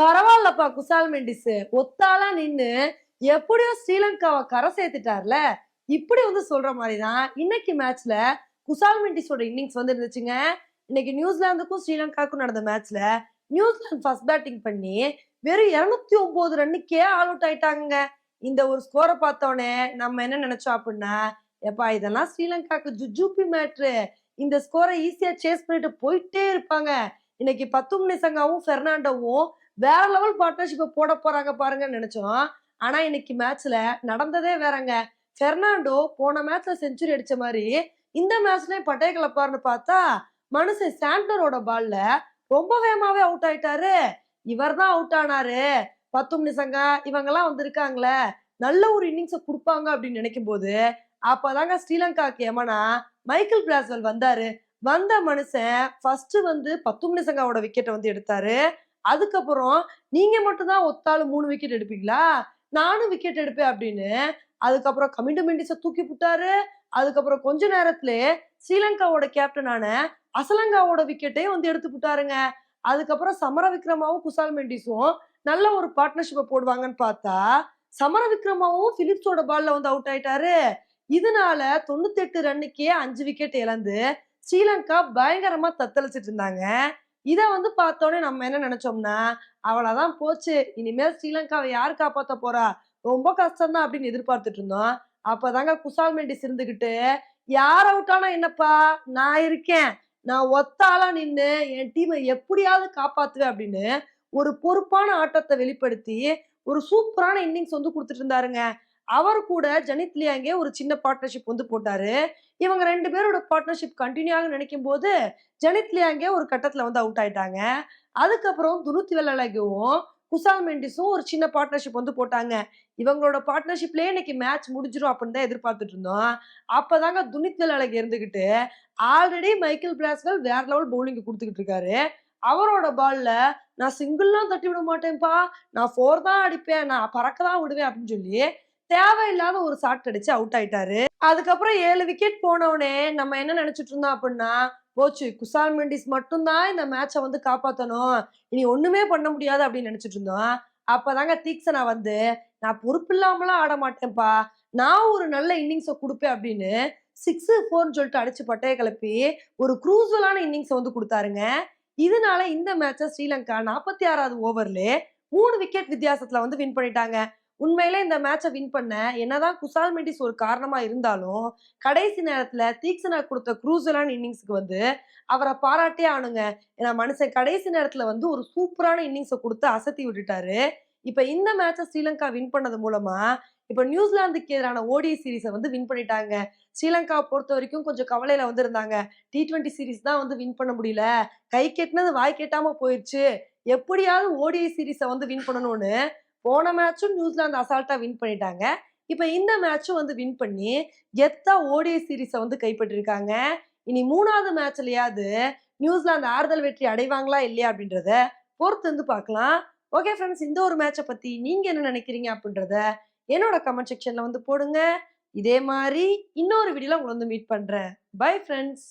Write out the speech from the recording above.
பரவாயில்லப்பா குசால் மெண்டிஸ். ஒத்தாளா நின்னு எப்படியோ ஸ்ரீலங்காவை கரை சேர்த்துட்டார்ல? இப்படி வந்து சொல்ற மாதிரிதான் இன்னைக்கு மேட்ச்ல குசால் மெண்டிஸோட இன்னிங்ஸ் வந்து இருந்துச்சுங்க இன்னைக்கு நியூசிலாந்துக்கும் ஸ்ரீலங்காவுக்கும் நடந்த மேட்ச்ல நியூசிலாந்து ஃபர்ஸ்ட் பேட்டிங் பண்ணி வெறும் இருநூத்தி ஒன்பது ரன்னுக்கே ஆல் அவுட் ஆயிட்டாங்க இந்த ஒரு ஸ்கோரை பார்த்தோன்னே நம்ம என்ன நினைச்சோம் அப்படின்னா எப்பா இதெல்லாம் ஸ்ரீலங்காக்கு ஜுஜூபி மேட்ரு இந்த ஸ்கோரை ஈஸியா சேஸ் பண்ணிட்டு போயிட்டே இருப்பாங்க. இன்னைக்கு பத்தும் நிசங்காவும் பெர்னாண்டோவும் வேற லெவல் பார்ட்னர்ஷிப்பை போட போறாங்க பாருங்கன்னு நினைச்சோம். ஆனா இன்னைக்கு மேட்ச்ல நடந்ததே வேறங்க. பெர்னாண்டோ போன மேட்ச்ல செஞ்சுரி அடிச்ச மாதிரி இந்த மேட்ச்லயும் பட்டை கிளப்பாருன்னு பார்த்தா மனுஷன் சாண்டரோட பால்ல ரொம்ப வேகமாவே அவுட் ஆயிட்டாரு. இவர் தான் அவுட் ஆனாரு. பத்தும் நிசங்கா இவங்கெல்லாம் வந்திருக்காங்களே. நல்ல ஒரு இன்னிங்ஸை கொடுப்பாங்க அப்படின்னு நினைக்கும் போது அப்பதாங்க ஸ்ரீலங்காக்கு எமனா மைக்கேல் பிளாஸ்வெல் வந்தாரு. வந்த மனுஷன் ஃபர்ஸ்ட் வந்து பத்தும் நிசங்காவோட விக்கெட்டை வந்து எடுத்தாரு. அதுக்கப்புறம் நீங்க மட்டும்தான் ஒத்தாள் மூணு விக்கெட் எடுப்பீங்களா? நானும் விக்கெட் எடுப்பேன் அப்படின்னு அதுக்கப்புறம் கமிண்டு மெண்டிஸை தூக்கி விட்டாரு அதுக்கப்புறம் கொஞ்ச நேரத்திலே ஸ்ரீலங்காவோட கேப்டனான அசலங்காவோட விக்கெட்டையும் வந்து எடுத்து விட்டாருங்க அதுக்கப்புறம் சமர விக்ரமாவும் குசால் மெண்டிஸும் நல்ல ஒரு பார்ட்னர்ஷிப்பை போடுவாங்கன்னு பார்த்தா சமர விக்ரமாவும் பிலிப்ஸோட பால்ல வந்து அவுட் ஆயிட்டாரு. இதனால தொண்ணூத்தி எட்டு ரன்னுக்கே அஞ்சு விக்கெட் இழந்து ஸ்ரீலங்கா பயங்கரமா தத்தளிச்சிட்டு இருந்தாங்க. இதை வந்து பார்த்தோன்னே நம்ம என்ன நினைச்சோம்னா அவ்வளவுதான் போச்சு. இனிமேல் ஸ்ரீலங்காவை யார் காப்பாத்த போறா? ரொம்ப கஷ்டம் தான் அப்படின்னு எதிர்பார்த்துட்டு இருந்தோம். அப்பதாங்க குசால் மெண்டிஸ் இருந்துகிட்டு யார் அவுட் ஆனா என்னப்பா? நான் இருக்கேன். நான் ஒத்தாளா நின்று என் டீமை எப்படியாவது காப்பாத்துவேன் அப்படின்னு ஒரு பொறுப்பான ஆட்டத்தை வெளிப்படுத்தி ஒரு சூப்பரான இன்னிங்ஸ் வந்து கொடுத்துட்டு இருந்தாருங்க. அவர் கூட ஜனித் லியாங்கே ஒரு சின்ன பார்ட்னர்ஷிப் வந்து போட்டாரு. இவங்க ரெண்டு பேரோட பார்ட்னர்ஷிப் கண்டினியூ ஆக நினைக்கும் போது ஜனித் லியாங்கே ஒரு கட்டத்துல வந்து அவுட் ஆயிட்டாங்க. அதுக்கப்புறம் துருத்தி வெள்ளலகவும் குசால் மெண்டிஸும் ஒரு சின்ன பார்ட்னர்ஷிப் வந்து போட்டாங்க. இவங்களோட பார்ட்னர்ஷிப்லேயே இன்னைக்கு மேட்ச் முடிஞ்சிடும் அப்படின்னு தான் எதிர்பார்த்துட்டு இருந்தோம். அப்போதாங்க துனித் வெள்ளலகு இருந்துகிட்டு ஆல்ரெடி மைக்கேல் பிளாஸ்வெல் வேற லெவல் பவுலிங் கொடுத்துக்கிட்டு இருக்காரு. அவரோட பால்ல நான் சிங்கிள்லாம் தட்டி விட மாட்டேன்ப்பா. நான் ஃபோர் தான் அடிப்பேன். நான் பறக்க தான் விடுவேன் அப்படின்னு சொல்லி தேவையில்லாத ஒரு ஷாட் அடிச்சு அவுட் ஆயிட்டாரு. அதுக்கப்புறம் ஏழு விக்கெட் போனவுடனே நம்ம என்ன நினைச்சிட்டு இருந்தோம் அப்படின்னா போச்சு குசால் மெண்டிஸ் மட்டும்தான் இந்த மேட்சை வந்து காப்பாத்தணும். இனி ஒண்ணுமே பண்ண முடியாது அப்படின்னு நினைச்சிட்டு இருந்தோம். அப்பதாங்க தீக்ஷனா வந்து நான் பொறுப்பு இல்லாமலாம் ஆட மாட்டேன்ப்பா. நான் ஒரு நல்ல இன்னிங்ஸை கொடுப்பேன் அப்படின்னு சிக்ஸ் ஃபோர்னு சொல்லிட்டு அடிச்சு பட்டைய கிளப்பி ஒரு குரூசலான இன்னிங்ஸை வந்து கொடுத்தாருங்க. இதனால இந்த மேட்சை ஸ்ரீலங்கா நாற்பத்தி ஆறாவது ஓவர்ல மூணு விக்கெட் வித்தியாசத்துல வந்து வின் பண்ணிட்டாங்க. உண்மையிலே இந்த மேட்சை வின் பண்ண என்னதான் குசால் மெண்டிஸ் ஒரு காரணமா இருந்தாலும் கடைசி நேரத்துல தீக்ஷனா கொடுத்த குரூசலான இன்னிங்ஸ்க்கு வந்து அவரை பாராட்டே ஆனுங்க. ஏன்னா மனுஷன் கடைசி நேரத்துல வந்து ஒரு சூப்பரான இன்னிங்ஸை கொடுத்து அசத்தி விட்டுட்டாரு. இப்ப இந்த மேட்சை ஸ்ரீலங்கா வின் பண்ணது மூலமா இப்ப நியூசிலாந்துக்கு எதிரான ஓடிஐ சீரீஸை வந்து வின் பண்ணிட்டாங்க. ஸ்ரீலங்கா பொறுத்த வரைக்கும் கொஞ்சம் கவலையில வந்து இருந்தாங்க டி ட்வெண்ட்டி சீரீஸ் தான் வந்து வின் பண்ண முடியல. கை கெட்டினது வாய் கெட்டாம போயிடுச்சு எப்படியாவது ஓடிஐ சீரீஸை வந்து வின் பண்ணணும்னு போன மேட்சும் நியூசிலாந்து அசால்ட்டா வின் பண்ணிட்டாங்க. இப்ப இந்த மேட்சும் வந்து வின் பண்ணி கெத்தா ஓடிஐ சீரீஸை வந்து கைப்பற்றிருக்காங்க. இனி மூணாவது மேட்ச்லயாவது நியூசிலாந்து ஆறுதல் வெற்றி அடைவாங்களா இல்லையா அப்படின்றத பொறுத்து வந்து பார்க்கலாம். ஓகே ஃப்ரெண்ட்ஸ் இந்த ஒரு மேட்சை பத்தி நீங்க என்ன நினைக்கிறீங்க அப்படின்றத என்னோட கமெண்ட் செக்ஷன்ல வந்து போடுங்க. இதே மாதிரி இன்னொரு வீடியோல உங்களை வந்து மீட் பண்றேன். Bye friends